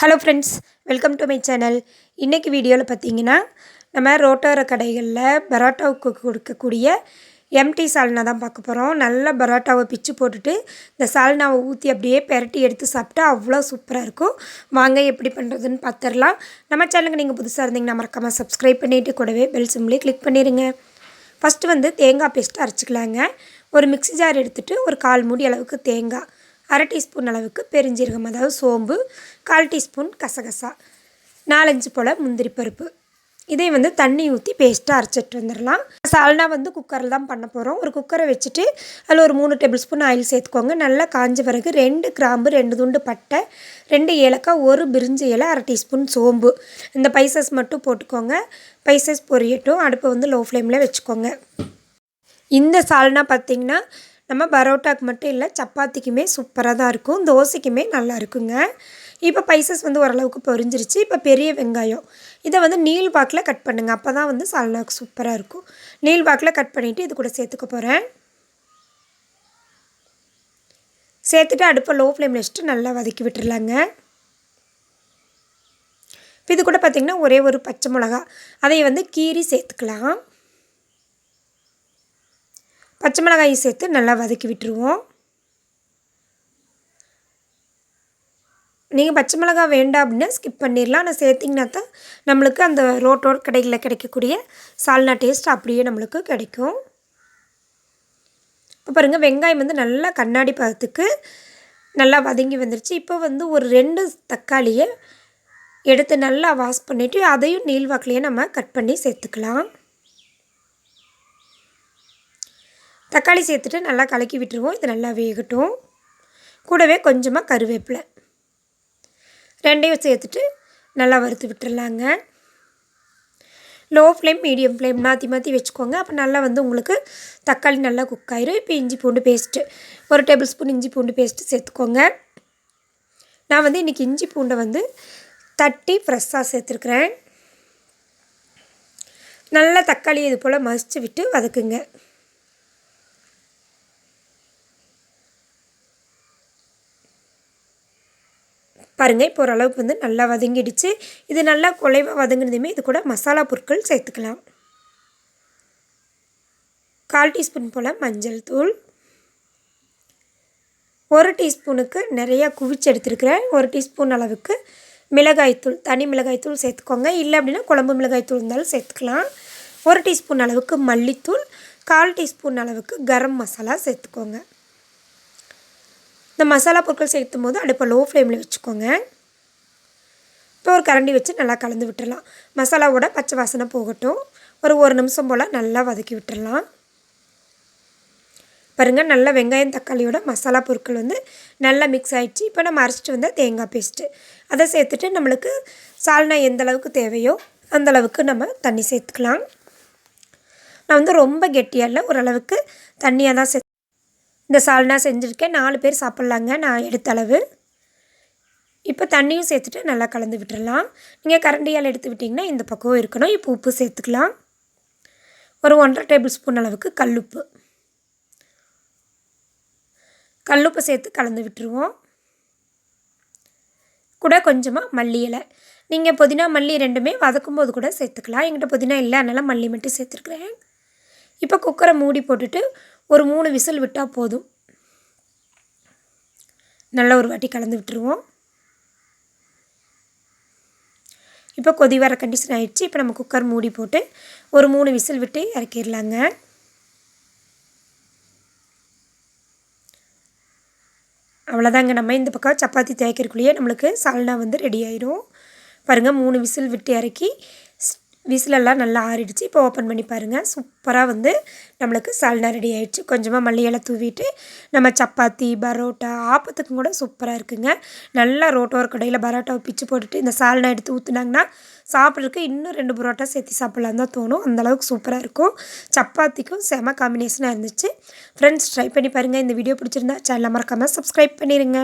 Hello friends welcome to my channel இன்றைக்கி வீடியோவில் பார்த்தீங்கன்னா நம்ம ரோட்டோர கடைகளில் பரோட்டாவுக்கு கொடுக்கக்கூடிய எம்டி சால்னா தான் பார்க்க போகிறோம் நல்லா பரோட்டாவை பிச்சு போட்டுட்டு இந்த சால்னாவை ஊற்றி அப்படியே பெரட்டி எடுத்து சாப்பிட்டா அவ்வளோ சூப்பராக இருக்கும். வாங்க எப்படி பண்ணுறதுன்னு பார்த்துடலாம் நம்ம சேனலுக்கு நீங்கள் புதுசாக இருந்தீங்கன்னா மறக்காமல் சப்ஸ்கிரைப் பண்ணிவிட்டு கூடவே பெல் சிம்லேயே கிளிக் பண்ணிடுங்க ஃபஸ்ட்டு வந்து தேங்காய் பேஸ்ட்டு அரைச்சிக்கலாங்க. ஒரு மிக்ஸி ஜார் எடுத்துகிட்டு ஒரு கால் மூடி அளவுக்கு தேங்காய். அரை டீஸ்பூன் அளவுக்கு பெருஞ்சீரகம் அதாவது சோம்பு கால் டீஸ்பூன் கசகசா நாலஞ்சு போல் முந்திரி பருப்பு. இதே வந்து தண்ணி ஊற்றி பேஸ்ட்டாக அரைச்சிட்டு வந்துடலாம் சால்னா வந்து குக்கரில் தான் பண்ண போகிறோம் ஒரு குக்கரை வச்சுட்டு அதில் ஒரு மூணு டேபிள் ஸ்பூன் ஆயில் சேர்த்துக்கோங்க. நல்லா காஞ்ச பிறகு ரெண்டு கிராம்பு ரெண்டு துண்டு பட்டை ரெண்டு ஏலக்காய் ஒரு பிரிஞ்சு இலை அரை டீஸ்பூன் சோம்பு. இந்த பைசஸ் மட்டும் போட்டுக்கோங்க. பைசஸ் பொரியட்டும். அடுப்பை வந்து லோ ஃப்ளேமில் வச்சுக்கோங்க. இந்த சால்னா பார்த்திங்கன்னா நம்ம பரோட்டாக்கு மட்டும் இல்லை சப்பாத்திக்குமே சூப்பராக தான் இருக்கும். தோசைக்குமே நல்லா இருக்குங்க. இப்போ பைசஸ் வந்து ஓரளவுக்கு பொரிஞ்சிருச்சு. இப்போ பெரிய வெங்காயம். இதை வந்து நீல் வாக்கில் கட் பண்ணுங்கள் அப்போ தான் வந்து சால்னாக்கு சூப்பராக இருக்கும். நீல் வாக்கில் கட் பண்ணிவிட்டு இது கூட சேர்த்துக்க போகிறேன் சேர்த்துட்டு அடுப்பை லோ ஃப்ளேமில் வச்சுட்டு நல்லா வதக்கி விட்டுருலாங்க இப்போ இது கூட பார்த்திங்கன்னா ஒரே ஒரு பச்சை மிளகா. அதை வந்து கீரி சேர்த்துக்கலாம். பச்சை மிளகாயை சேர்த்து நல்லா வதக்கி விட்டுருவோம். நீங்கள் பச்சை மிளகா வேண்டாம் அப்படின்னா ஸ்கிப் பண்ணிடலாம். ஆனால் சேர்த்திங்கன்னா தான் நம்மளுக்கு அந்த ரோட்டோட கடைகளில் கிடைக்கக்கூடிய சால்னா டேஸ்ட் அப்படியே நம்மளுக்கு கிடைக்கும். இப்போ பாருங்கள் வெங்காயம் வந்து நல்லா கண்ணாடி பதத்துக்கு நல்லா வதங்கி வந்துருச்சு. இப்போ வந்து ஒரு ரெண்டு தக்காளியை எடுத்து நல்லா வாஷ் பண்ணிவிட்டு அதையும் நீள்வாக்கிலேயே நம்ம கட் பண்ணி சேர்த்துக்கலாம். தக்காளி சேர்த்துட்டு நல்லா கலக்கி விட்டுருவோம். இது நல்லா வேகட்டும். கூடவே கொஞ்சமாக கருவேப்பிலை. ரெண்டையும் சேர்த்துட்டு நல்லா வறுத்து விட்டுறலாங்க. லோ ஃப்ளேம் மீடியம் ஃப்ளேம் மாற்றி மாற்றி வச்சுக்கோங்க. அப்போ நல்லா வந்து உங்களுக்கு தக்காளி நல்லா குக் ஆயிரும். இப்போ இஞ்சி பூண்டு பேஸ்ட்டு ஒரு டேபிள் ஸ்பூன் இஞ்சி பூண்டு பேஸ்ட்டு சேர்த்துக்கோங்க. நான் வந்து இன்றைக்கி இஞ்சி பூண்டை வந்து தட்டி ஃப்ரெஷ்ஷாக சேர்த்துருக்குறேன். நல்லா தக்காளி இது போல் மசித்து விட்டு வதக்குங்க. பாருங்கள் இப்போ ஓரளவுக்கு வந்து நல்லா வதங்கிடுச்சு. இது நல்லா குலைவாக வதங்கினதுமே இது கூட மசாலா பொருட்கள் சேர்த்துக்கலாம். கால் டீஸ்பூன் போல் மஞ்சள் தூள். ஒரு டீஸ்பூனுக்கு நிறையா குவிச்சு எடுத்துருக்கிறேன். ஒரு டீஸ்பூன் அளவுக்கு மிளகாய்த்தூள் தனி மிளகாய்த்தூள் சேர்த்துக்கோங்க. இல்லை அப்படின்னா குழம்பு மிளகாய்த்தூள் இருந்தாலும் சேர்த்துக்கலாம். ஒரு டீஸ்பூன் அளவுக்கு மல்லித்தூள் கால் டீஸ்பூன் அளவுக்கு கரம் மசாலா சேர்த்துக்கோங்க. இந்த மசாலா பொருட்கள் சேர்த்தும் போது அடுப்பை லோ ஃப்ளேமில் வச்சுக்கோங்க. இப்போ ஒரு கரண்டி வச்சு நல்லா கலந்து விட்டுடலாம். மசாலாவோட பச்சை வாசனை போகட்டும். ஒரு ஒரு நிமிஷம் போல் நல்லா வதக்கி விட்டுடலாம். பாருங்கள் நல்லா வெங்காயம் தக்காளியோட மசாலா பொருட்கள் வந்து நல்லா மிக்ஸ் ஆகிடுச்சு இப்போ நம்ம அரைச்சிட்டு வந்த தேங்காய் பேஸ்ட்டு அதை சேர்த்துட்டு நம்மளுக்கு சால்னா எந்த அளவுக்கு தேவையோ அந்தளவுக்கு நம்ம தண்ணி சேர்த்துக்கலாம். நான் வந்து ரொம்ப கெட்டியாக இல்லை ஓரளவுக்கு தண்ணியாக தான் சே இந்த சால்னா செஞ்சுருக்கேன். நாலு பேர் சாப்பிட்லாங்க நான் எடுத்த அளவு. இப்போ தண்ணியும் சேர்த்துட்டு நல்லா கலந்து விட்டுடலாம் நீங்கள் கரண்டியால் எடுத்து விட்டிங்கன்னா இந்த பக்கம் இருக்கணும். இப்போ உப்பு சேர்த்துக்கலாம். ஒரு ஒன்றரை டேபிள் ஸ்பூன் அளவுக்கு கல்லுப்பு. கல்லுப்பு சேர்த்து கலந்து விட்டுருவோம். கூட கொஞ்சமாக மல்லி இலை. நீங்கள் புதினா மல்லி ரெண்டுமே வதக்கும் போது கூட சேர்த்துக்கலாம். எங்கிட்ட புதினா இல்லை. அதனால் மல்லி மட்டும் சேர்த்துருக்குறேன். இப்போ குக்கரை மூடி போட்டுட்டு ஒரு மூணு விசில் விட்டால் போதும். நல்ல ஒரு வாட்டி கலந்து விட்டுருவோம். இப்போ கொதி வர கண்டிஷன் ஆகிடுச்சு இப்போ நம்ம குக்கர் மூடி போட்டு ஒரு மூணு விசில் விட்டு இறக்கிடலாங்க. அவ்வளோதாங்க. நம்ம இந்த பக்கம் சப்பாத்தி தேய்க்கிறக்குள்ளேயே நம்மளுக்கு சால்னா வந்து ரெடி ஆயிடும் பாருங்கள் மூணு விசில் விட்டு இறக்கி விசிலெல்லாம் நல்லா ஆறிடுச்சு. இப்போ ஓப்பன் பண்ணி பாருங்கள் சூப்பராக வந்து நம்மளுக்கு சால்னா ரெடி ஆகிடுச்சு கொஞ்சமாக மல்லியெல்லாம் தூவிட்டு நம்ம சப்பாத்தி பரோட்டா ஆப்பத்துக்கும் கூட சூப்பராக இருக்குங்க. நல்லா ரோட்டோர் கடையில் பரோட்டாவை பிச்சு போட்டுட்டு இந்த சால்னா எடுத்து ஊற்றுனாங்கன்னா சாப்பிட்றதுக்கு இன்னும் ரெண்டு பரோட்டா சேர்த்து சாப்பிட்லான்னு தான் தோணும். அந்தளவுக்கு சூப்பராக இருக்கும். சப்பாத்திக்கும் செம காம்பினேஷனாக இருந்துச்சு. ஃப்ரெண்ட்ஸ் ட்ரை பண்ணி பாருங்கள் இந்த வீடியோ பிடிச்சிருந்தா சேனலை மறக்காமல் சப்ஸ்கிரைப் பண்ணிடுங்க